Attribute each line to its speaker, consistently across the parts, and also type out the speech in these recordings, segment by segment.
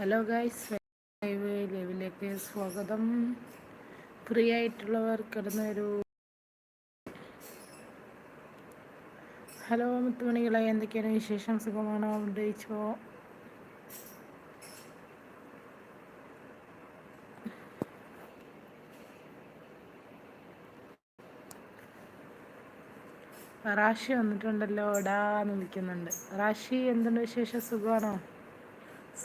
Speaker 1: Hello guys live ലൈവിലേക്ക് സ്വാഗതം. Free ആയിട്ടുള്ളവർ കിടന്നൊരു ഹലോ മുത്തുമണികളെ. എന്തൊക്കെയാണ് വിശേഷം? സുഖമാണോ? ഉന്നയിച്ചോ റാഷി വന്നിട്ടുണ്ടല്ലോ. എന്ന് നിൽക്കുന്നുണ്ട് റാഷി എന്തുണ്ട് വിശേഷം? സുഖമാണോ?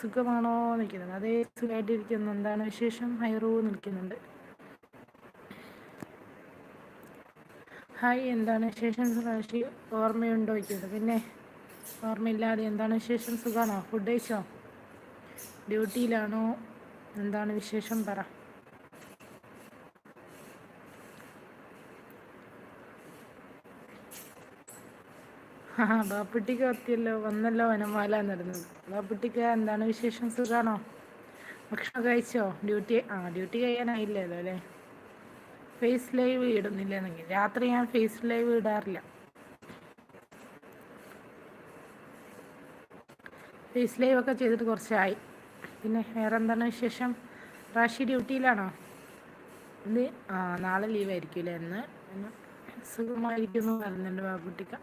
Speaker 1: സുഖമാണോ നിൽക്കുന്നത്? അതേ സുഖമായിട്ടിരിക്കുന്നു എന്താണ് വിശേഷം? ഹൈറൂ നിൽക്കുന്നുണ്ട്. ഹായ് എന്താണ് വിശേഷം? സുഖാശി ഓർമ്മയുണ്ടോ വയ്ക്കുന്നത് പിന്നെ ഓർമ്മയില്ലാതെ എന്താണ് വിശേഷം? സുഖമാണോ? ഫുഡ് കഴിച്ചോ? ഡ്യൂട്ടിയിലാണോ? എന്താണ് വിശേഷം? പറ. ആ ബാപ്പുട്ടിക്ക് എത്തിയല്ലോ വന്നല്ലോ വനമാല നടന്നത് ബാപ്പുട്ടിക്ക് എന്താണ് വിശേഷം? സുഖാണോ? ഭക്ഷണം കഴിച്ചോ? ഡ്യൂട്ടി ആ ഡ്യൂട്ടി കഴിയാനായില്ലല്ലോ അല്ലേ? ഫേസ് ലൈവ് ഇടുന്നില്ലെന്നെങ്കിൽ. രാത്രി ഞാൻ ഫേസ് ലൈവ് ഇടാറില്ല. ഫേസ് ലൈവ് ഒക്കെ ചെയ്തിട്ട് കുറച്ചായി. പിന്നെ വേറെ എന്താണ് വിശേഷം? റാഷി ഡ്യൂട്ടിയിലാണോ? ആ നാളെ ലീവായിരിക്കും അല്ലേ എന്ന് സുഖമായിരിക്കുന്നു പറഞ്ഞിട്ടുണ്ട് ബാബുട്ടിക്ക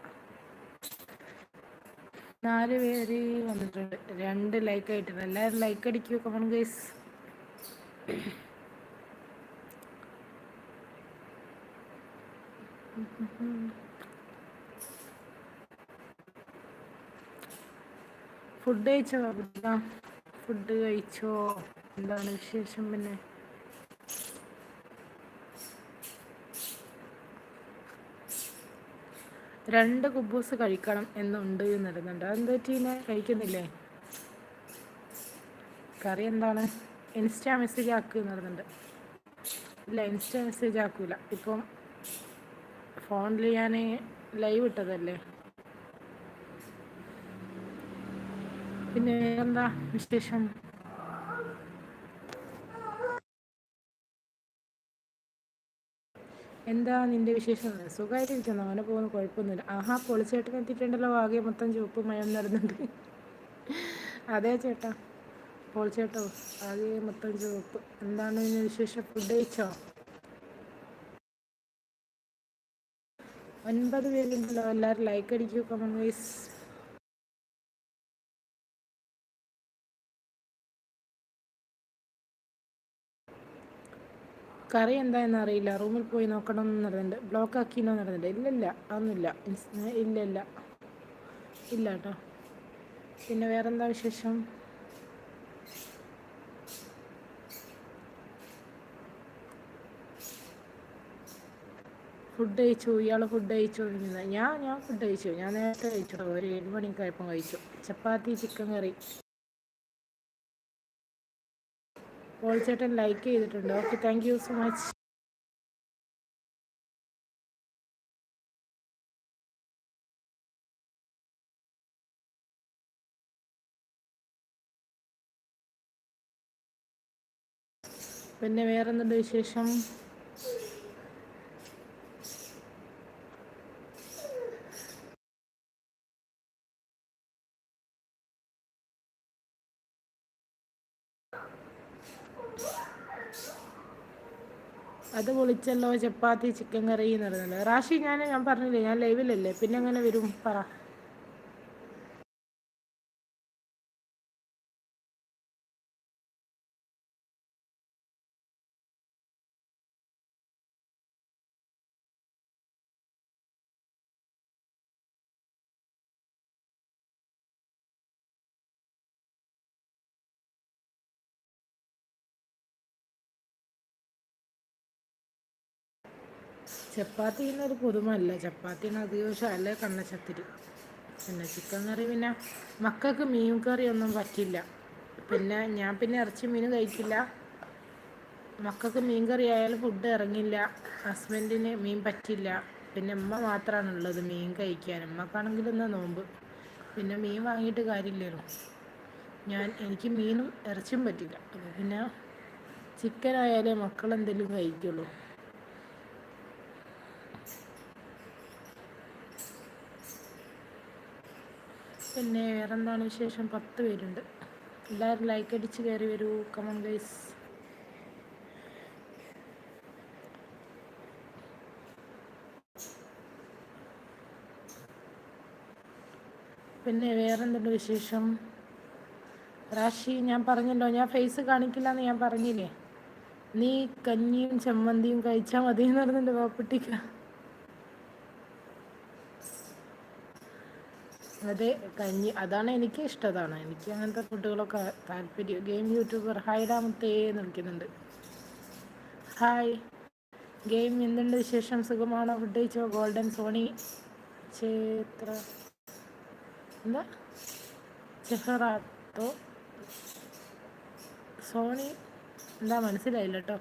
Speaker 1: നാല് പേര് വന്നിട്ടുണ്ട്. രണ്ട് ലൈക്ക് ആയിട്ടുണ്ട്. എല്ലാവരും ലൈക്ക് അടിക്കൂ. കമൺ ഗൈസ് ഫുഡ് കഴിച്ചോ? ഫുഡ് കഴിച്ചോ? എന്താണ് വിശേഷം പിന്നെ? രണ്ട് കുബൂസ് കഴിക്കണം എന്നുണ്ട് എന്നിരുന്നുണ്ട് അതെന്താ ടീനെ കഴിക്കുന്നില്ലേ? കറി എന്താണ്? ഇൻസ്റ്റാ മെസ്സേജ് ആക്കുക എന്നിരുന്നുണ്ട് ഇല്ല ഇൻസ്റ്റാ മെസ്സേജ് ആക്കൂല. ഇപ്പം ഫോണിൽ ഞാൻ ലൈവ് ഇട്ടതല്ലേ? പിന്നെ എന്താ വിശേഷം? എന്താ നിന്റെ വിശേഷം? സുഖമായിട്ടിരിക്കുന്നു അങ്ങനെ പോകുന്നു. കുഴപ്പമൊന്നുമില്ല. ആഹാ പൊളിച്ചേട്ടൻ എത്തിയിട്ടുണ്ടല്ലോ. ആകെ മൊത്തം ചുവപ്പ് മയം നടന്നുണ്ട് അതെ ചേട്ടാ. പൊളിച്ചേട്ടോ. ആകെ മൊത്തം ചുവപ്പ്. എന്താണ് നിന്റെ വിശേഷം? ഫുഡ് കഴിച്ചോ? ഒൻപത് പേരുണ്ടല്ലോ. എല്ലാവരും ലൈക്ക് അടിക്കൂ. കമൺ വൈസ് കറി എന്താണെന്ന് അറിയില്ല. റൂമിൽ പോയി നോക്കണം എന്ന് നടന്നിട്ടുണ്ട് ബ്ലോക്ക് ആക്കിയെന്ന് നടന്നിട്ടുണ്ട് ഇല്ലില്ല അതൊന്നുമില്ല. ഇല്ല ഇല്ല ഇല്ല കേട്ടോ പിന്നെ വേറെന്താ വിശേഷം? ഫുഡ് കഴിച്ചു. ഇയാൾ ഫുഡ് കഴിച്ചു. ഞാൻ ഞാൻ ഫുഡ് കഴിച്ചു. ഞാൻ നേരത്തെ കഴിച്ചു. ഒരു ഏഴ് മണിക്കായപ്പം കഴിച്ചു. Chapati chicken curry. പോൾ ചേട്ടൻ ലൈക്ക് ചെയ്തിട്ടുണ്ട്. Okay thank you so much പിന്നെ വേറെന്തുണ്ട് വിശേഷം? അത് പൊളിച്ചല്ലോ ചപ്പാത്തി ചിക്കൻ കറി എന്ന് പറയുന്നത്. റാഷി ഞാൻ ഞാൻ പറഞ്ഞില്ലേ ഞാൻ ലൈവിലല്ലേ പിന്നെ എങ്ങനെ വരും? പറ. ചപ്പാത്തി ഒരു പുതുമല്ല. ചപ്പാത്തിന് അധികം കണ്ണ കണ്ണച്ചത്തിരി. പിന്നെ ചിക്കൻ കറി പിന്നെ മക്കൾക്ക് മീൻ കറി ഒന്നും പറ്റില്ല. പിന്നെ ഞാൻ പിന്നെ ഇറച്ചി മീൻ കഴിക്കില്ല. മക്കൾക്ക് മീൻ കറി ആയാലും ഫുഡ് ഇറങ്ങില്ല. ഹസ്ബൻഡിന് മീൻ പറ്റില്ല. പിന്നെ ഉമ്മ മാത്രമാണ് ഉള്ളത് മീൻ കഴിക്കാൻ. ഉമ്മക്കാണെങ്കിൽ എന്നാ നോമ്പ്? പിന്നെ മീൻ വാങ്ങിയിട്ട് കാര്യമില്ലല്ലോ. ഞാൻ എനിക്ക് മീനും ഇറച്ചിയും പറ്റില്ല. പിന്നെ ചിക്കൻ ആയാലേ മക്കൾ എന്തെങ്കിലും കഴിക്കുള്ളൂ. പിന്നെ വേറെന്താണ് വിശേഷം? പത്ത് പേരുണ്ട്. എല്ലാവരും ലൈക്ക് അടിച്ച് കയറി വരൂ. കമൺ ഗൈസ് പിന്നെ വേറെന്തുണ്ട് വിശേഷം? റാഷി ഞാൻ പറഞ്ഞല്ലോ ഞാൻ ഫേസ് കാണിക്കില്ല എന്ന് ഞാൻ പറഞ്ഞില്ലേ? നീ കഞ്ഞിയും ചമ്മന്തിയും കഴിച്ചാൽ മതി എന്ന് പറഞ്ഞിട്ട് പാപ്പട്ടിക്ക അതെ കഞ്ഞി അതാണ് എനിക്ക് ഇഷ്ടതാണ്. എനിക്ക് അങ്ങനത്തെ ഫുഡുകളൊക്കെ താല്പര്യം. ഗെയിം യൂട്യൂബർ ഹായ് രാമത്തേ എന്ന് വിളിക്കുന്നുണ്ട്. ഹായ്. ഗെയിം എന്തുണ്ട് വിശേഷം? സുഖമാണോ? ഫുഡ് കഴിച്ചോ? ഗോൾഡൻ സോണി ചേത്ര എന്താ? ചെഹറാത്തോ സോണി? എന്താ മനസ്സിലായില്ല കേട്ടോ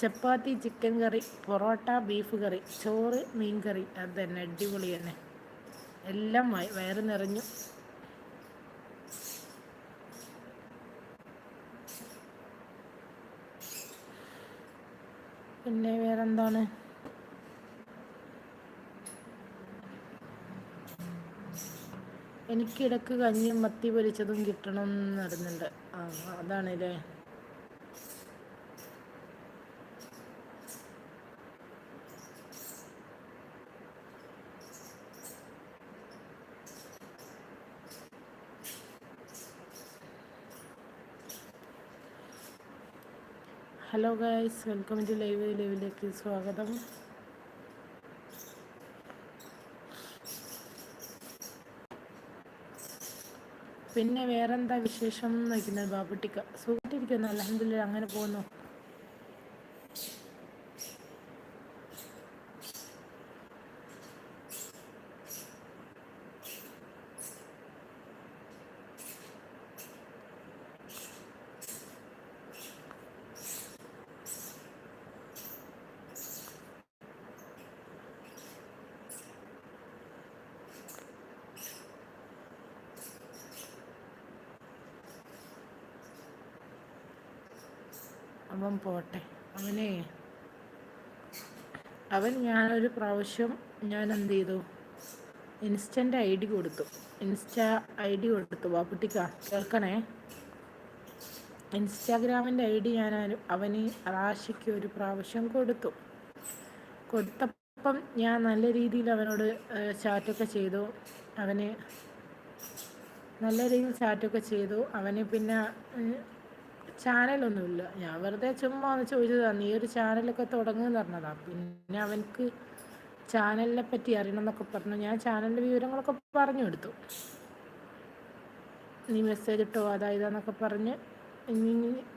Speaker 1: chapati chicken curry porotta beef curry ചോറ് മീൻ കറി. അത് തന്നെ അടിപൊളി തന്നെ. എല്ലാം വയറ് നിറഞ്ഞു. പിന്നെ വേറെന്താണ്? എനിക്കിടക്ക് കഞ്ഞിയും മത്തി പൊരിച്ചതും കിട്ടണം എന്ന് നടന്നുണ്ട് ആ അതാണല്ലേ? Hello guys welcome to live ലൈവിലേക്ക് സ്വാഗതം. പിന്നെ വേറെന്താ വിശേഷം എന്ന് വയ്ക്കുന്നത് ബാബുട്ടിക്ക? സുഖമായിട്ടിരിക്കുന്നു അലഹമില്ല അങ്ങനെ പോകുന്നു. അവൻ പോട്ടെ. അവനെ. അവൻ ഞാനൊരു പ്രാവശ്യം ഞാൻ എന്ത് ചെയ്തു ഇൻസ്റ്റന്റ് ഐ ഡി കൊടുത്തു. ഇൻസ്റ്റ ഐ ഡി കൊടുത്തു. വാപ്പുട്ടിക്ക കേൾക്കണേ? ഇൻസ്റ്റാഗ്രാമിന്റെ ഐ ഡി ഞാൻ അവന് റാശിക്ക് ഒരു പ്രാവശ്യം കൊടുത്തു. കൊടുത്തപ്പം ഞാൻ നല്ല രീതിയിൽ അവനോട് ചാറ്റൊക്കെ ചെയ്തു. അവന് നല്ല രീതിയിൽ ചാറ്റൊക്കെ ചെയ്തു. അവന് പിന്നെ ചാനലൊന്നുമില്ല. ഞാൻ വെറുതെ ചുമ്മാ ഒന്ന് ചോദിച്ചതാണ് നീ ഒരു ചാനലൊക്കെ തുടങ്ങുമെന്ന് പറഞ്ഞതാ? പിന്നെ അവനക്ക് ചാനലിനെ പറ്റി അറിയണം എന്നൊക്കെ പറഞ്ഞു. ഞാൻ ചാനലിന്റെ വിവരങ്ങളൊക്കെ പറഞ്ഞു കൊടുത്തു നീ മെസ്സേജ് ഇട്ടോ അതായതെന്നൊക്കെ പറഞ്ഞ് ഇനി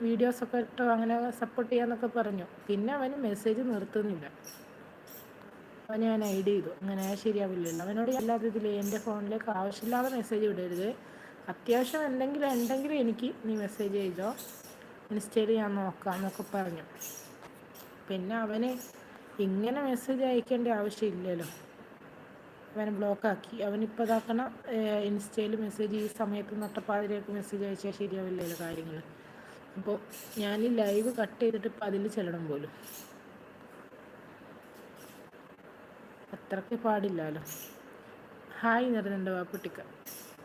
Speaker 1: വീഡിയോസൊക്കെ ഇട്ടോ അങ്ങനെ സപ്പോർട്ട് ചെയ്യാന്നൊക്കെ പറഞ്ഞു. പിന്നെ അവന് മെസ്സേജ് നിർത്തുന്നില്ല. അവനെ ഞാൻ ഐഡ് ചെയ്തു. അങ്ങനെ ശരിയാവില്ലല്ലോ. അവനോട് അല്ലാതെ ഇതിൽ എന്റെ ഫോണിലേക്ക് ആവശ്യമില്ലാതെ മെസ്സേജ് വിടരുത് അത്യാവശ്യം എന്തെങ്കിലും ഉണ്ടെങ്കിൽ എനിക്ക് നീ മെസ്സേജ് ചെയ്തോ. ഇൻസ്റ്റയിൽ ഞാൻ നോക്കാം എന്നൊക്കെ പറഞ്ഞു. പിന്നെ അവന് ഇങ്ങനെ മെസ്സേജ് അയക്കേണ്ട ആവശ്യമില്ലല്ലോ. അവനെ ബ്ലോക്കാക്കി അവനിപ്പോൾ ഇതാക്കണം ഇൻസ്റ്റയിൽ മെസ്സേജ് ഈ സമയത്ത് നട്ടപ്പാതിരേക്ക് മെസ്സേജ് അയച്ചാൽ ശരിയാവില്ലല്ലോ കാര്യങ്ങൾ അപ്പോൾ ഞാൻ ഈ ലൈവ് കട്ട് ചെയ്തിട്ട് ഇപ്പം അതിൽ ചെല്ലണം പോലും. അത്രയ്ക്ക് പാടില്ലല്ലോ. ഹായ് നിറഞ്ഞുണ്ട് വാപ്പുട്ടിക്ക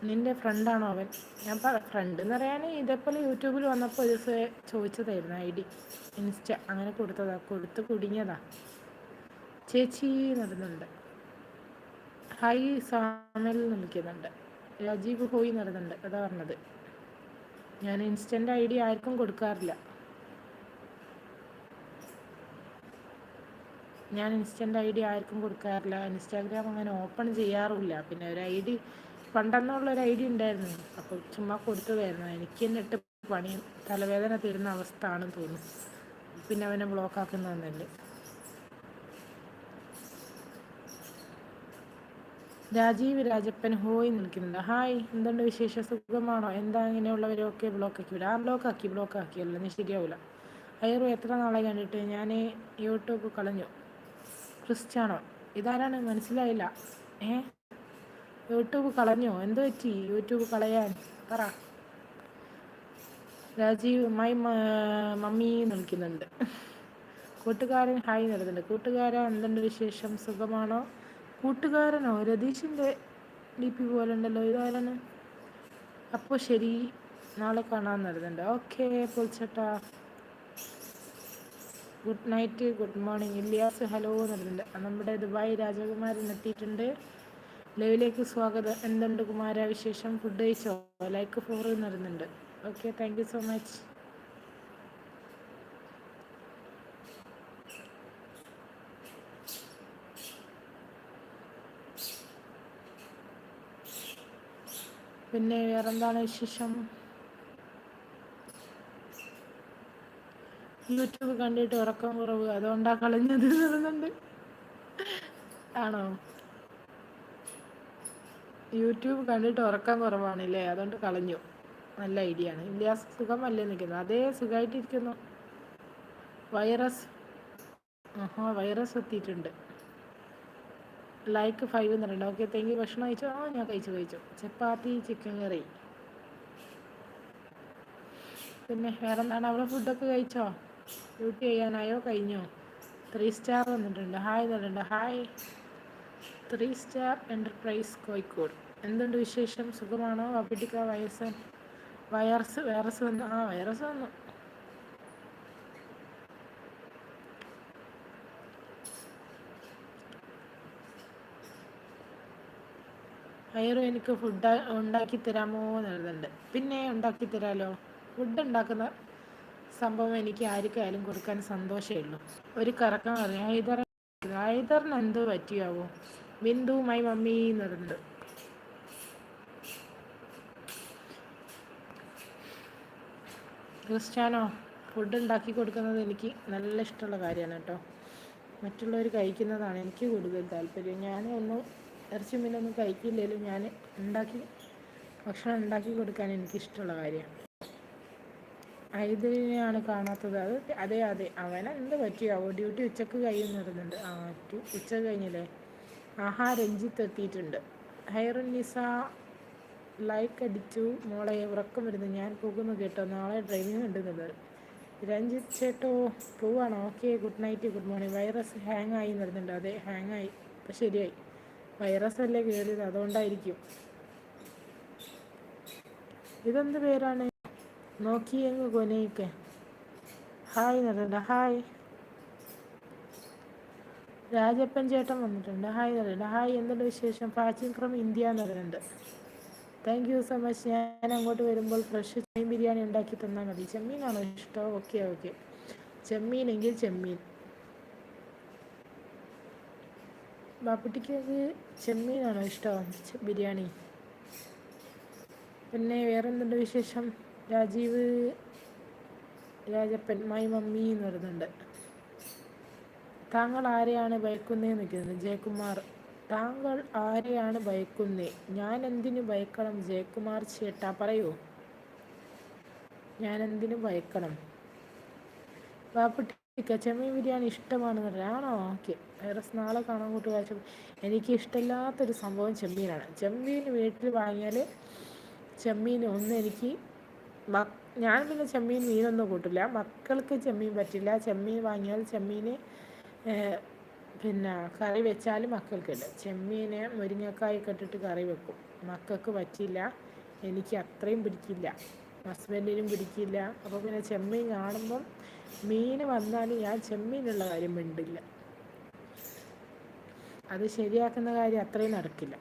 Speaker 1: നിന്റെ ഫ്രണ്ടാണോ അവൻ? ഞാൻ പറ ഫ്രണ്ട് എന്ന് പറയാൻ ഇതേപോലെ യൂട്യൂബിൽ വന്നപ്പോൾ ഒരു ദിവസം ചോദിച്ചതായിരുന്നു ഐ ഡി. ഇൻസ്റ്റ അങ്ങനെ കൊടുത്തതാ കൊടുത്ത് കുടുങ്ങിയതാ. ചേച്ചി നടന്നുണ്ട്. ഹൈ സാമൽ നിൽക്കുന്നുണ്ട് രാജീവ് ഹോയി നടന്നുണ്ട് അതാ പറഞ്ഞത്. ഞാൻ ഇൻസ്റ്റന്റ് ഐ ഡി ആർക്കും കൊടുക്കാറില്ല. ഞാൻ ഇൻസ്റ്റന്റ് ഐ ഡി ആർക്കും കൊടുക്കാറില്ല. ഇൻസ്റ്റാഗ്രാം അങ്ങനെ ഓപ്പൺ ചെയ്യാറില്ല പിന്നെ ഒരു ഐ ഡി പണ്ടെന്നുള്ളൊരു ഐഡിയ ഉണ്ടായിരുന്നു. അപ്പോൾ ചുമ്മാ കൊടുത്തതായിരുന്നു എനിക്ക് എന്നിട്ട് പണി തലവേദന തരുന്ന അവസ്ഥ ആണെന്ന് തോന്നുന്നു. പിന്നെ അവനെ ബ്ലോക്ക് ആക്കുന്നതന്നല്ലേ രാജീവ് രാജപ്പൻ ഹോയ് നിൽക്കുന്നുണ്ട് ഹായ് എന്തുണ്ട് വിശേഷ? സുഖമാണോ? എന്താ ഇങ്ങനെയുള്ളവരൊക്കെ ബ്ലോക്ക് ആക്കി വിടാം ആ ബ്ലോക്ക് ആക്കി ബ്ലോക്ക് ആക്കിയല്ല നീ ശരിയാവില്ല അയറു എത്ര നാളെ കണ്ടിട്ട്? ഞാൻ യൂട്യൂബ് കളഞ്ഞു. ക്രിസ്റ്റ്യാനോ ഇതാരാണ്? മനസ്സിലായില്ല. ഏ? യൂട്യൂബ് കളഞ്ഞോ? എന്ത് പറ്റി? യൂട്യൂബ് കളയാൻ? പറ. രാജീവ് മൈ മമ്മി നിൽക്കുന്നുണ്ട് കൂട്ടുകാരൻ ഹായ് നടത്തുന്നുണ്ട് കൂട്ടുകാരൻ എന്തുണ്ട് വിശേഷം? സുഖമാണോ? കൂട്ടുകാരനോ? രതീഷിന്റെ ഡി പി പോലെ ഉണ്ടല്ലോ ഇതാരാണ്? അപ്പോൾ ശരി നാളെ കാണാൻ നടന്നുണ്ട് okay പൊളിച്ചേട്ടാ. Good night good morning. Iliyas hello നടന്നുണ്ട് നമ്മുടെ ദുബായ് രാജകുമാരൻ എത്തിയിട്ടുണ്ട്. ലൈവിലേക്ക് സ്വാഗതം. എന്തുണ്ട് കുമാര വിശേഷം? ഫുഡ് കഴിച്ചോ? ലൈക്ക് ഫോർ വരുന്നുണ്ട് okay thank you so much പിന്നെ വേറെന്താണ് വിശേഷം? യൂട്യൂബ് കണ്ടിട്ട് ഉറക്കം കുറവ്. അതുകൊണ്ടാ കളഞ്ഞത് ആണോ? യൂട്യൂബ് കണ്ടിട്ട് ഉറക്കം കുറവാണല്ലേ? അതുകൊണ്ട് കളഞ്ഞു. നല്ല ഐഡിയ ആണ്. ഇല്ല സുഖമല്ലേ നിൽക്കുന്നു അതേ സുഖമായിട്ടിരിക്കുന്നു വൈറസ് ആഹാ വൈറസ് എത്തിയിട്ടുണ്ട്. ലൈക്ക് ഫൈവ് എന്നുണ്ട്. ഓക്കെ തെങ്ങി ഭക്ഷണം കഴിച്ചു? ആ ഞാൻ കഴിച്ചു കഴിച്ചു. ചപ്പാത്തി ചിക്കൻ കറി പിന്നെ വേറെ എന്താണ് അവിടെ ഫുഡൊക്കെ കഴിച്ചോ? ഡ്യൂട്ടി ചെയ്യാനായോ? കഴിഞ്ഞോ? ത്രീ സ്റ്റാർ വന്നിട്ടുണ്ട്. Hi എന്നിട്ടുണ്ട് hi three star enterprise Kozhikode. എന്തുണ്ട് വിശേഷം? സുഖമാണോ? വപ്പിട്ടിക്ക വയസ്സ് വൈറസ് വൈറസ് വന്നു ആ വൈറസ് വന്നു. അയറു എനിക്ക് ഫുഡ് ഉണ്ടാക്കി തരാമോ എന്നുള്ളതുണ്ട് പിന്നെ ഉണ്ടാക്കി തരാമല്ലോ ഫുഡ് ഉണ്ടാക്കുന്ന സംഭവം എനിക്ക് ആർക്കായാലും കൊടുക്കാൻ സന്തോഷമേ ഉള്ളൂ. ഒരു കറക്കം അറിയാം. ഹൈദർ ഹൈദറിന് എന്തോ പറ്റിയാവോ? ബിന്ദു മൈ മമ്മി എന്ന് പറയുന്നത് ക്രിസ്ത്യാനോ ഫുഡ് ഉണ്ടാക്കി കൊടുക്കുന്നത് എനിക്ക് നല്ല ഇഷ്ടമുള്ള കാര്യമാണ് കേട്ടോ മറ്റുള്ളവർ കഴിക്കുന്നതാണ് എനിക്ക് കൂടുതൽ താല്പര്യം. ഞാൻ ഒന്നും ഇറച്ചി മീനൊന്നും കഴിക്കില്ലെങ്കിലും ഞാൻ ഉണ്ടാക്കി ഭക്ഷണം ഉണ്ടാക്കി കൊടുക്കാൻ എനിക്കിഷ്ടമുള്ള കാര്യമാണ് ഐതിനെയാണ് കാണാത്തത്. അത് അതെ അതെ. അവനെന്ത് പറ്റിയാവോ ഡ്യൂട്ടി ഉച്ചയ്ക്ക് കഴിയുന്നിരുന്നുണ്ട്. ആ ഉച്ച കഴിഞ്ഞില്ലേ? ആഹാ രഞ്ജിത്ത് എത്തിയിട്ടുണ്ട്. ഹൈറുന്നിസ ലൈക്ക് അടിച്ചു. മോളെ ഉറക്കം വരുന്നു. ഞാൻ പോകുന്നു കേട്ടോ. നാളെ ഡ്രൈവിംഗ് ഉണ്ടെന്നത് രഞ്ജിത്ത് ചേട്ടോ പോവാണോ? Okay good night good morning. Virus hang ആയി വരുന്നുണ്ട് അതെ ഹാങ് ആയി. ഇപ്പം ശരിയായി. വൈറസ് അല്ലേ കയറിയത് അതുകൊണ്ടായിരിക്കും. ഇതെന്ത് പേരാണ്? നോക്കിയങ്ങ് കൊനയൊക്കെ. ഹായ് നിറണ്ട ഹായ്. രാജപ്പൻ ചേട്ടൻ വന്നിട്ടുണ്ട്. ഹായ് പറയുന്നുണ്ട് ഹായ് എന്തുണ്ട് വിശേഷം? പ്രാചീൻ ഫ്രം ഇന്ത്യ എന്ന് പറയുന്നുണ്ട്. താങ്ക് യു സോ മച്ച് ഞാൻ അങ്ങോട്ട് വരുമ്പോൾ ഫ്രഷ് ചെമ്മീൻ ബിരിയാണി ഉണ്ടാക്കി തന്നാൽ മതി. ചെമ്മീനാണോ ഇഷ്ടം? ഓക്കെ ഓക്കെ ചെമ്മീനെങ്കിൽ ചെമ്മീൻ. ബാപ്പുട്ടിക്ക് ചെമ്മീനാണോ ഇഷ്ടം? ബിരിയാണി. പിന്നെ വേറെന്തുണ്ട് വിശേഷം? രാജീവ് രാജപ്പൻ മൈ മമ്മി എന്ന് പറയുന്നുണ്ട്. താങ്കൾ ആരെയാണ് ഭയക്കുന്നതെന്ന് ചോദിക്കുന്നത് ജയകുമാർ താങ്കൾ ആരെയാണ് ഭയക്കുന്നേ? ഞാൻ എന്തിനു ഭയക്കണം? ജയകുമാർ ചേട്ടാ പറയൂ. ഞാൻ എന്തിനു ഭയക്കണം? ബാപ്പുട്ടിക്ക ചെമ്മീൻ ബിരിയാണി ഇഷ്ടമാണെന്ന് പറയാണോ ഓക്കെ. വേറെ നാളെ കാണാൻ കൂട്ടുകാഴ്ച എനിക്ക് ഇഷ്ടമില്ലാത്തൊരു സംഭവം ചെമ്മീനാണ്. ചെമ്മീൻ വീട്ടിൽ വാങ്ങിയാൽ ചെമ്മീൻ ഒന്ന് എനിക്ക് ഞാൻ പിന്നെ ചെമ്മീൻ മീനൊന്നും കൂട്ടില്ല. മക്കൾക്ക് ചെമ്മീൻ പറ്റില്ല. ചെമ്മീൻ വാങ്ങിയാൽ ചെമ്മീൻ പിന്നെ കറി വെച്ചാൽ മക്കൾക്കില്ല. ചെമ്മീനെ മുരിങ്ങക്കായ കെട്ടിട്ട് കറി വെക്കും. മക്കൾക്ക് പറ്റില്ല. എനിക്ക് അത്രയും പിടിക്കില്ല. ഹസ്ബൻഡിനും പിടിക്കില്ല. അപ്പോൾ പിന്നെ ചെമ്മീൻ കാണുമ്പം മീൻ വന്നാൽ ഞാൻ ചെമ്മീനുള്ള കാര്യം മിണ്ടില്ല. അത് ശരിയാക്കുന്ന കാര്യം അത്രയും നടക്കില്ല.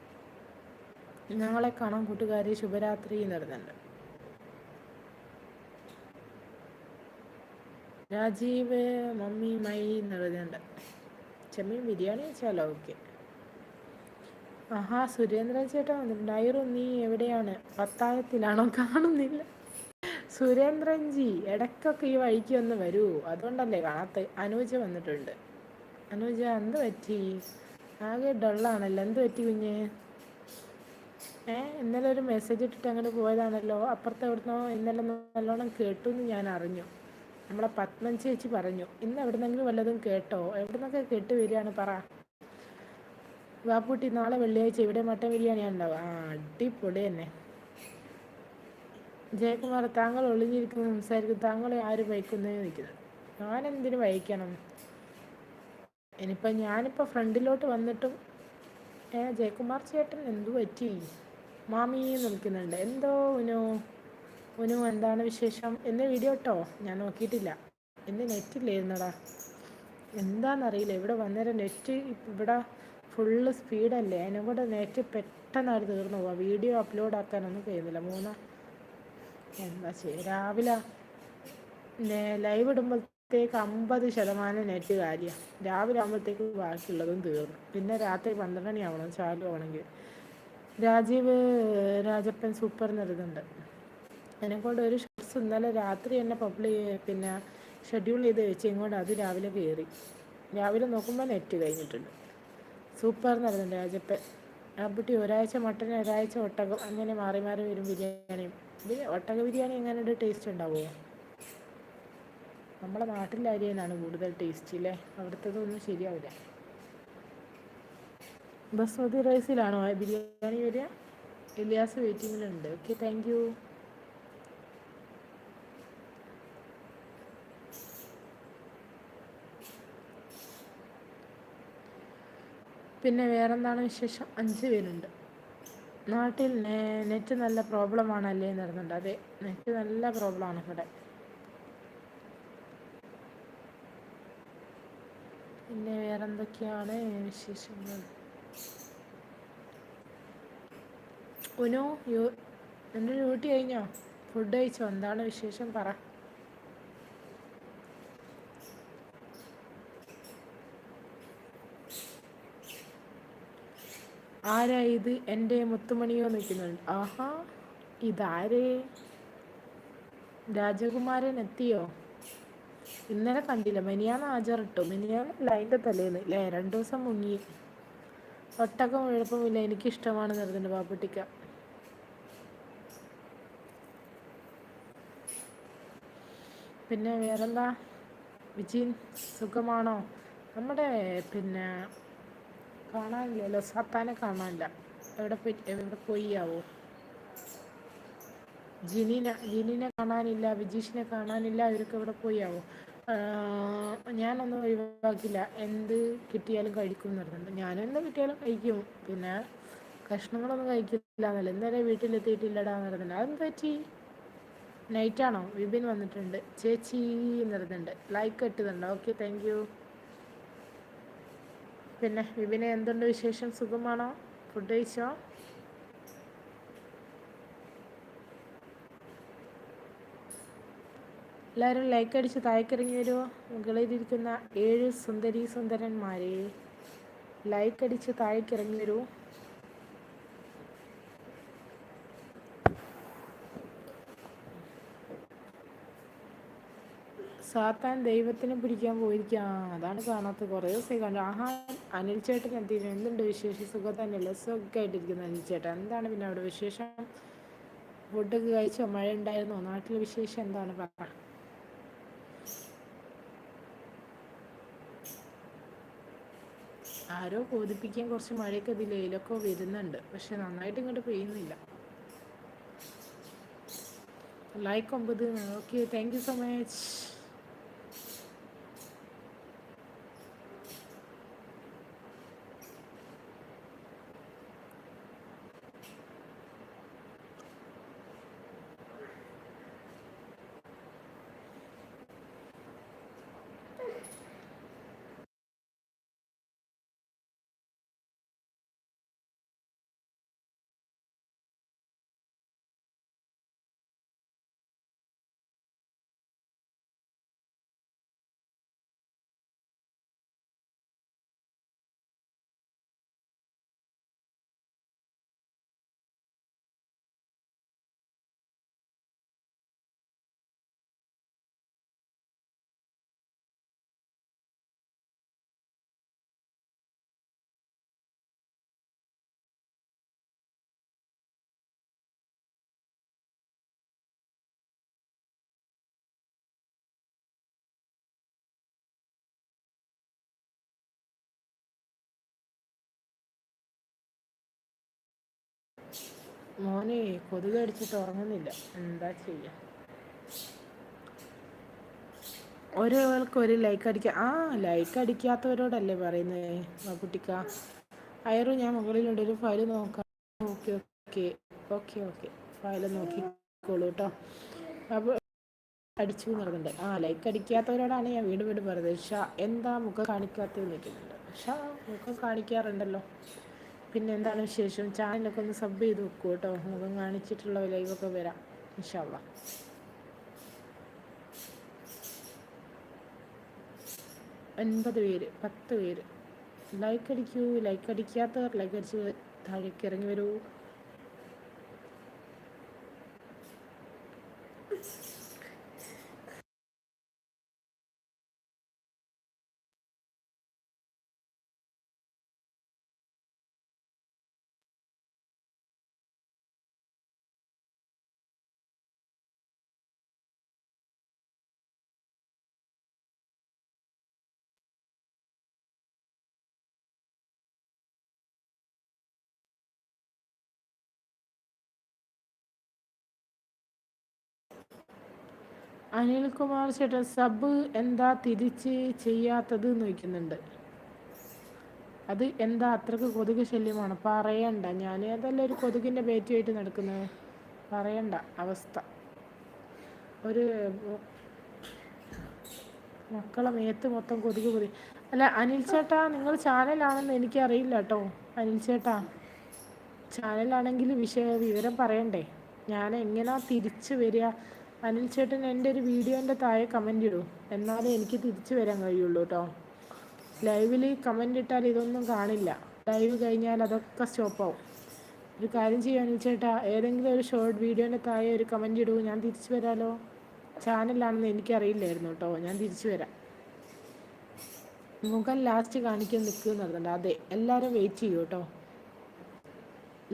Speaker 1: നാളെ കാണാൻ കൂട്ടുകാർ ശുഭരാത്രി നടന്നുണ്ട് രാജീവ് മമ്മി മൈ എന്ന് ചെമ്മീൻ ബിരിയാണി വെച്ചാലോ ഓക്കെ ആഹാ സുരേന്ദ്രൻ ചേട്ടാ വന്നിട്ടുണ്ട് ഐറു നീ എവിടെയാണ്? പത്തായത്തിലാണോ കാണുന്നില്ല. സുരേന്ദ്രൻജി ഇടയ്ക്കൊക്കെ ഈ വഴിക്ക് ഒന്ന് വരൂ. അതുകൊണ്ടല്ലേ കാണാത്ത അനുജ വന്നിട്ടുണ്ട്. അനുജ എന്ത് പറ്റി? ആകെ ഡള്ളാണല്ലോ എന്ത് പറ്റി കുഞ്ഞ്? ഏ ഇന്നലെ ഒരു മെസ്സേജ് ഇട്ടിട്ട് അങ്ങോട്ട് പോയതാണല്ലോ. അപ്പുറത്തെ എവിടുന്നോ ഇന്നലെ നല്ലോണം കേട്ടു എന്ന് ഞാൻ അറിഞ്ഞു. നമ്മളെ പത്മൻ ചേച്ചി പറഞ്ഞു ഇന്ന് എവിടുന്നെങ്കിലും വല്ലതും കേട്ടോ? എവിടുന്നൊക്കെ കേട്ട് വരികയാണ്? പറ. വാപ്പൂട്ടി നാളെ വെള്ളിയാഴ്ച ഇവിടെ മട്ടൻ ബിരിയാണിയാണ് ഉണ്ടാവും ആ അടിപൊളി തന്നെ. ജയകുമാർ താങ്കൾ ഒളിഞ്ഞിരിക്കുന്നു. സംസാരിക്കും. താങ്കൾ ആര് വഹിക്കുന്നേ നിൽക്കുന്നത് ഞാൻ വഹിക്കണം ഇനിയിപ്പോൾ ഞാനിപ്പോൾ ഫ്രണ്ടിലോട്ട് വന്നിട്ടും ഏ ജയകുമാർ ചേട്ടൻ എന്തു പറ്റി? മാമിന്ന് നിൽക്കുന്നുണ്ട് എന്തോ ഉനോ ഒനു എന്താണ് വിശേഷം? എന്ന് വീഡിയോ കേട്ടോ ഞാൻ നോക്കിയിട്ടില്ല. എന്ന് നെറ്റില്ലായിരുന്നടാ എന്താണെന്നറിയില്ല ഇവിടെ വന്നേരം നെറ്റ് ഇവിടെ ഫുള്ള് സ്പീഡല്ലേ അതിനും കൂടെ നെറ്റ് പെട്ടെന്നാണ് തീർന്നു പോവാ. വീഡിയോ അപ്ലോഡ് ആക്കാനൊന്നും കഴിയുന്നില്ല. മൂന്ന എന്താ ചെയ്യുക രാവിലെ ലൈവ് ഇടുമ്പോഴത്തേക്ക് അമ്പത് ശതമാനം നെറ്റ് കാര്യമാണ് രാവിലെ ആകുമ്പോഴത്തേക്ക് ബാക്കിയുള്ളതും തീർന്നു. പിന്നെ രാത്രി പന്ത്രണ്ട് മണിയാവണം ചാലു ആവണമെങ്കിൽ. രാജീവ് രാജപ്പൻ സൂപ്പർ എന്നൊരിതുണ്ട് അതിനെക്കൊണ്ട് ഒരു ഷോർട്സ് ഇന്നലെ രാത്രി തന്നെ പബ്ലി പിന്നെ ഷെഡ്യൂൾ ചെയ്ത് വെച്ച് ഇങ്ങോട്ട് അത് രാവിലെ കയറി രാവിലെ നോക്കുമ്പോൾ നെറ്റ് കഴിഞ്ഞിട്ടുണ്ട്. സൂപ്പർ നടന്നു രാജപ്പൻ. അബുട്ടി ഒരാഴ്ച മട്ടൻ ഒരാഴ്ച ഒട്ടകം അങ്ങനെ മാറി മാറി വരും ബിരിയാണിയും ഒട്ടക ബിരിയാണി എങ്ങനെ എങ്ങനെയുണ്ട് ടേസ്റ്റ് ഉണ്ടാവുമോ നമ്മുടെ നാട്ടിലെ അരിയനാണ് കൂടുതൽ ടേസ്റ്റ് അല്ലേ അവിടുത്തതൊന്നും ശരിയാവില്ല. ബസ്മതി റൈസിലാണോ ബിരിയാണി വരിക? ഇലിയാസ് വെയിറ്റിങ്ങിലുണ്ട് ഓക്കെ താങ്ക് പിന്നെ വേറെന്താണ് വിശേഷം? അഞ്ച് പേരുണ്ട്. നാട്ടിൽ നെറ്റ് നല്ല പ്രോബ്ലം അല്ലേ എന്ന് പറയുന്നുണ്ട് അതെ നെറ്റ് നല്ല പ്രോബ്ലം ആണ് ഇവിടെ. പിന്നെ വേറെന്തൊക്കെയാണ് വിശേഷങ്ങൾ? ഉനു യു എന്റെ ഡ്യൂട്ടി കഴിഞ്ഞോ? ഫുഡ് കഴിച്ചോ? എന്താണ് വിശേഷം? പറ. ആരാ ഇത്? എന്റെ മുത്തുമണിയോ നിൽക്കുന്നുണ്ട്. ആഹാ ഇതാരേ? രാജകുമാരൻ എത്തിയോ? ഇന്നലെ കണ്ടില്ല. മെനിയാന്ന് ആചാറിട്ടു. മെനിയാന്ന് അതിന്റെ തലേന്ന്. ഇല്ലേ രണ്ടു ദിവസം മുങ്ങി. ഒട്ടകം എളുപ്പമില്ല എനിക്കിഷ്ടമാണ് നിർത്തുന്നുണ്ട് പാപ്പുട്ടിക്ക പിന്നെ വേറെന്താ? വിജിൻ സുഖമാണോ? നമ്മുടെ പിന്നെ കാണാനില്ലല്ലോ. സത്താനെ കാണാനില്ല. എവിടെ പോയി എവിടെ പോയിയാവോ? ജിനിന ജിനിനെ കാണാനില്ല വിജീഷിനെ കാണാനില്ല അവർക്ക് എവിടെ പോയാവോ ഞാനൊന്നും ഒഴിവാക്കില്ല. എന്ത് കിട്ടിയാലും കഴിക്കും എന്ന് പറഞ്ഞിട്ടുണ്ട് ഞാനെന്ത് കിട്ടിയാലും കഴിക്കും. പിന്നെ കഷ്ണങ്ങളൊന്നും കഴിക്കില്ല. എന്നല്ല ഇന്നലെ വീട്ടിലെത്തിയിട്ടില്ലടാ എന്ന് പറഞ്ഞിട്ടുണ്ട് അതെന്ത് പറ്റി? നൈറ്റാണോ വിപിൻ വന്നിട്ടുണ്ട്. ചേച്ചി എന്ന് പറഞ്ഞിട്ടുണ്ട് ലൈക്ക് ഇട്ടുന്നുണ്ട് ഓക്കെ താങ്ക് പിന്നെ വിപിനെ എന്തുണ്ട് വിശേഷം? സുഖമാണോ? ഫുഡ് കഴിച്ചോ? എല്ലാവരും ലൈക്ക് അടിച്ച് താഴേക്കിറങ്ങി വരുമോ മുകളിലിരിക്കുന്ന ഏഴ് സുന്ദരി സുന്ദരന്മാരെ ലൈക്ക് അടിച്ച് താഴേക്കിറങ്ങി വരുമോ സാത്താൻ ദൈവത്തിനെ പിടിക്കാൻ പോയിരിക്കാം അതാണ് കാണാത്ത കുറേ ദിവസമായി കണ്ടു. ആഹാ അനിൽ ചേട്ടൻ എന്തിനു എന്തുണ്ട് വിശേഷം? സുഖം തന്നെയല്ലേ? സുഖമായിട്ടിരിക്കുന്നു അനിൽ ചേട്ടൻ. എന്താണ് പിന്നെ അവിടെ വിശേഷം? ഫുഡൊക്കെ കഴിച്ചോ? മഴ ഉണ്ടായിരുന്നോ? നാട്ടിലെ വിശേഷം എന്താണ്? പറ. ആരോ കോതിപ്പിക്കാൻ കുറച്ച് മഴയൊക്കെ ഇതിലൊക്കെ വരുന്നുണ്ട്. പക്ഷെ നന്നായിട്ട് ഇങ്ങോട്ട് പെയ്യുന്നില്ല. ലൈക്ക് ഒമ്പത്. Okay thank you so much മോനെ കൊതുക് അടിച്ചിട്ട് ഉറങ്ങുന്നില്ല. എന്താ ചെയ്യാ? ഒരാൾക്ക് ഒരു ലൈക്ക് അടിക്കുക ആ ലൈക്ക് അടിക്കാത്തവരോടല്ലേ പറയുന്നത് കുട്ടിക്ക. അയറു ഞാൻ മുകളിലുണ്ട്. ഒരു ഫയൽ നോക്കാം. Okay okay okay okay file നോക്കിക്കോളൂ കേട്ടോ ട്ടോ. അപ്പൊ അടിച്ചു പറഞ്ഞിട്ടുണ്ട്. ആ ലൈക്ക് അടിക്കാത്തവരോടാണ് ഞാൻ വീണ്ടും വീണ്ടും പറയുന്നത്. ഷാ എന്താ മുഖം കാണിക്കാത്തത് നിൽക്കുന്നുണ്ട് ഷാ മുഖം കാണിക്കാറുണ്ടല്ലോ. പിന്നെ എന്താണ് വിശേഷം? ചാനലൊക്കെ ഒന്ന് സബ് ചെയ്ത് വെക്കൂ കേട്ടോ. മുഖം കാണിച്ചിട്ടുള്ള ലൈവൊക്കെ വരാം ഇൻഷാ അള്ളാ ഒൻപത് പേര് പത്ത് പേര്. ലൈക്ക് അടിക്കൂ. ലൈക്ക് അടിക്കാത്തവർ ലൈക്ക് അടിച്ച് താഴേക്ക് ഇറങ്ങി വരൂ. അനിൽകുമാർ ചേട്ടൻ സബ് എന്താ തിരിച്ച് ചെയ്യാത്തത് നോക്കുന്നുണ്ട് അത് എന്താ അത്രയ്ക്ക് കൊതുക് ശല്യമാണ്? പറയണ്ട. ഞാൻ ഏതല്ല ഒരു കൊതുകിന്റെ പേറ്റിയായിട്ട് നടക്കുന്നത് പറയണ്ട. അവസ്ഥ. ഒരു മക്കളെ മേത്ത് മൊത്തം കൊതുക് പൊതി. അല്ല അനിൽ ചേട്ടാ നിങ്ങൾ ചാനലാണെന്ന് എനിക്കറിയില്ല കേട്ടോ. അനിൽ ചേട്ടാ ചാനലാണെങ്കിൽ വിഷയ വിവരം പറയണ്ടേ? ഞാൻ എങ്ങനെയാ തിരിച്ചു വരിക? അനിൽ ചേട്ടൻ എന്റെ ഒരു വീഡിയോന്റെ താഴെ കമന്റ് ഇടൂ. എന്നാലേ എനിക്ക് തിരിച്ചു വരാൻ കഴിയുള്ളൂ കേട്ടോ ലൈവിൽ കമന്റ് ഇട്ടാൽ ഇതൊന്നും കാണില്ല. ലൈവ് കഴിഞ്ഞാൽ അതൊക്കെ സ്റ്റോപ്പാവും ഒരു കാര്യം ചെയ്യുക അനിൽ ചേട്ടാ ഏതെങ്കിലും ഒരു ഷോർട്ട് വീഡിയോന്റെ താഴെ ഒരു കമന്റ് ഇടൂ. ഞാൻ തിരിച്ചു വരാലോ? ചാനലാണെന്ന് എനിക്കറിയില്ലായിരുന്നു കേട്ടോ ഞാൻ തിരിച്ചു വരാം. മുഖം ലാസ്റ്റ് കാണിക്കാൻ നിൽക്കുന്നുണ്ട് അതെ എല്ലാവരും വെയിറ്റ് ചെയ്യൂ കേട്ടോ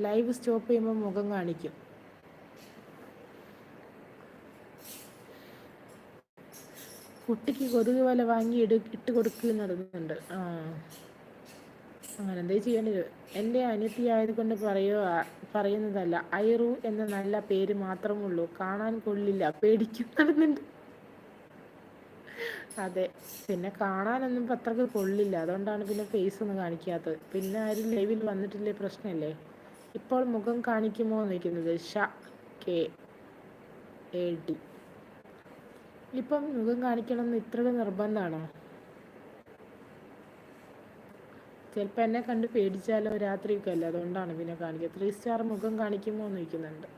Speaker 1: ലൈവ് സ്റ്റോപ്പ് ചെയ്യുമ്പോൾ മുഖം കാണിക്കും. കുട്ടിക്ക് കൊതുക് വല വാങ്ങി ഇട് ഇട്ട് കൊടുക്കുക നടന്നുണ്ട് ആ. അങ്ങനെ എന്തേ ചെയ്യേണ്ടി എന്റെ അനിയത്തി ആയതുകൊണ്ട് പറയോ പറയുന്നതല്ല. ഐറു എന്ന നല്ല പേര് മാത്രമുള്ളൂ കാണാൻ കൊള്ളില്ല. പേടിക്കുന്നുണ്ട്. അതെ. പിന്നെ കാണാനൊന്നും അത്രയ്ക്ക് കൊള്ളില്ല. അതുകൊണ്ടാണ് പിന്നെ ഫേസ് ഒന്നും കാണിക്കാത്തത്. പിന്നെ ആരും ലൈവിൽ വന്നിട്ടില്ലേ? പ്രശ്നമല്ലേ? ഇപ്പോൾ മുഖം കാണിക്കുമോ നിൽക്കുന്നത് ഷ കെ എ ഡി. ഇപ്പം മുഖം കാണിക്കണം എന്ന് ഇത്ര നിർബന്ധമാണോ? ചിലപ്പോൾ എന്നെ കണ്ട് പേടിച്ചാലോ രാത്രിയൊക്കെ അല്ലേ? അതുകൊണ്ടാണ് പിന്നെ കാണിക്കുക ത്രീ സ്റ്റാർ മുഖം കാണിക്കുമോ എന്ന് ചോദിക്കുന്നുണ്ട്.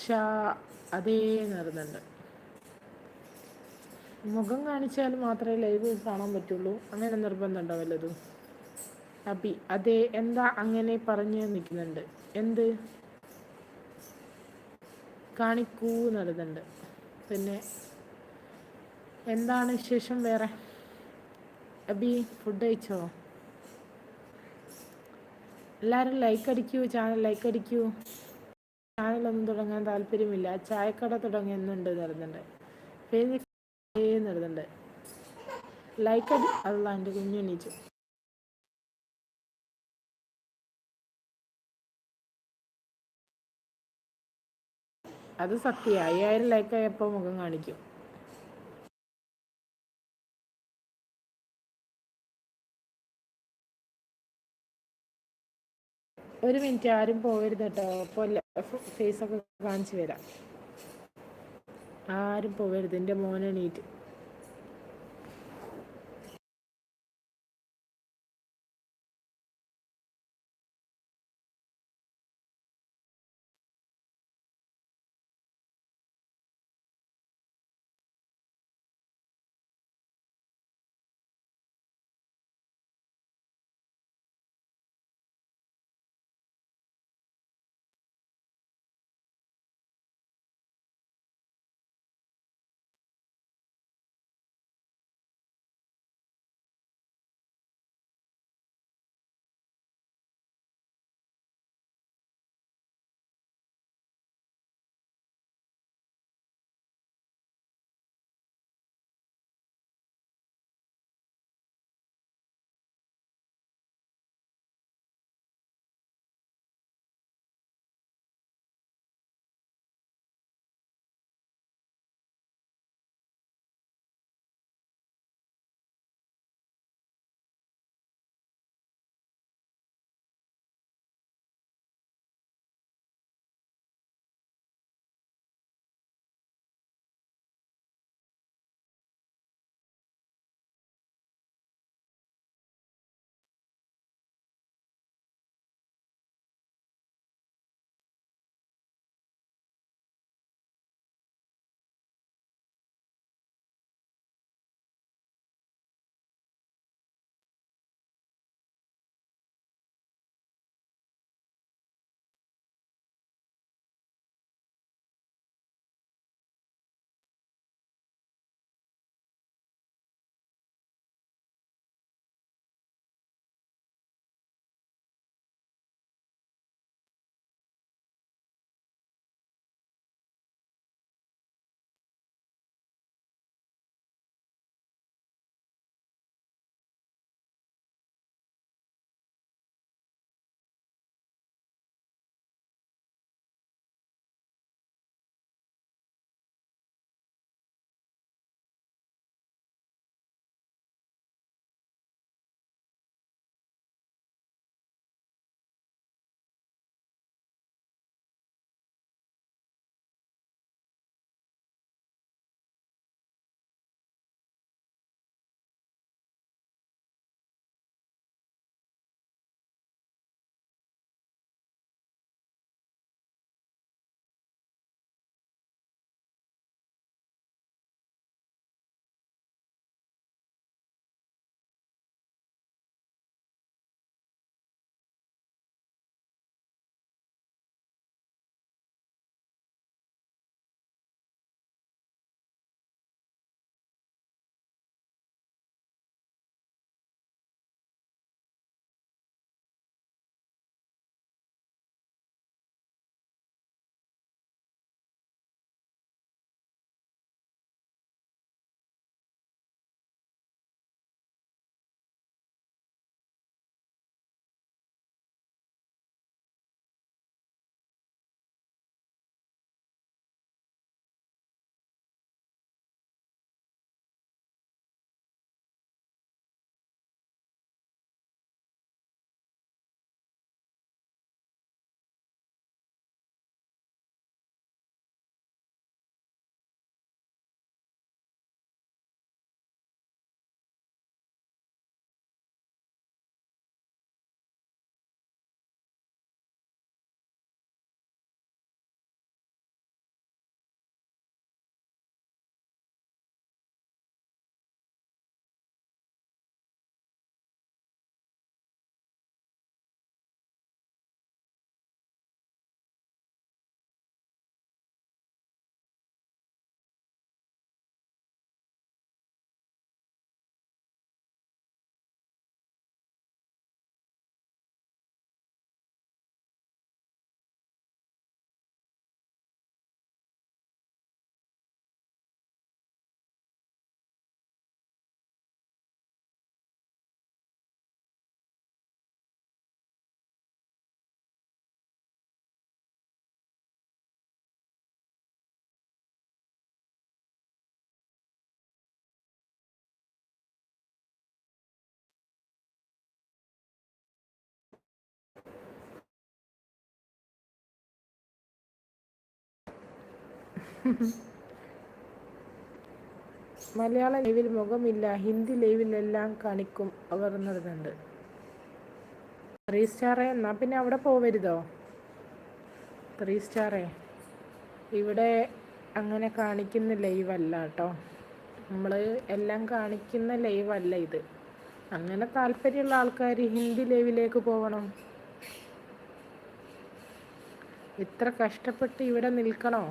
Speaker 1: ഷാ അതേ നിർന്നുണ്ട് മുഖം കാണിച്ചാൽ മാത്രമേ ലൈവ് കാണാൻ പറ്റുള്ളൂ. അങ്ങനെ നിർബന്ധം ഉണ്ടോ വല്ലതും? അബി അതെ എന്താ അങ്ങനെ പറഞ്ഞു നിൽക്കുന്നുണ്ട്. എന്ത്? കാണിക്കൂ എന്നുള്ളതുണ്ട്. പിന്നെ എന്താണ് വിശേഷം വേറെ? അബി ഫുഡ് കഴിച്ചോ? എല്ലാവരും ലൈക്ക് അടിക്കൂ ചാനൽ ലൈക്ക് അടിക്കൂ. ചാനലൊന്നും തുടങ്ങാൻ താല്പര്യമില്ല. ചായക്കട തുടങ്ങിയെന്നുണ്ട് നടന്നുണ്ട് ഫേസ്ബുക്ക് നടന്നുണ്ട് ലൈക്ക് അടി അല്ല എന്റെ കുഞ്ഞു എണീച്ചു. അത് സത്യ അയ്യായിരം ലൈക്ക് ആയപ്പോൾ മുഖം കാണിക്കും. ഒരു മിനിറ്റ് ആരും പോകരുത് കേട്ടോ. അപ്പോൾ ഒക്കെ കാണിച്ചു വരാം ആരും പോകരുത്. എന്റെ മോനെണീറ്റ് മലയാള ലൈവിൽ മുഖമില്ല ഹിന്ദി ലൈവിലെല്ലാം കാണിക്കും അവർ നടന്നുണ്ട് ത്രീ സ്റ്റാറേ എന്നാൽ പിന്നെ അവിടെ പോവരുതോ? ത്രീ സ്റ്റാറേ ഇവിടെ അങ്ങനെ കാണിക്കുന്ന ലൈവ് അല്ല കേട്ടോ. നമ്മൾ എല്ലാം കാണിക്കുന്ന ലൈവ് അല്ല ഇത്. അങ്ങനെ താല്പര്യമുള്ള ആൾക്കാർ ഹിന്ദി ലൈവിലേക്ക് പോകണം ഇത്ര കഷ്ടപ്പെട്ട് ഇവിടെ നിൽക്കണോ?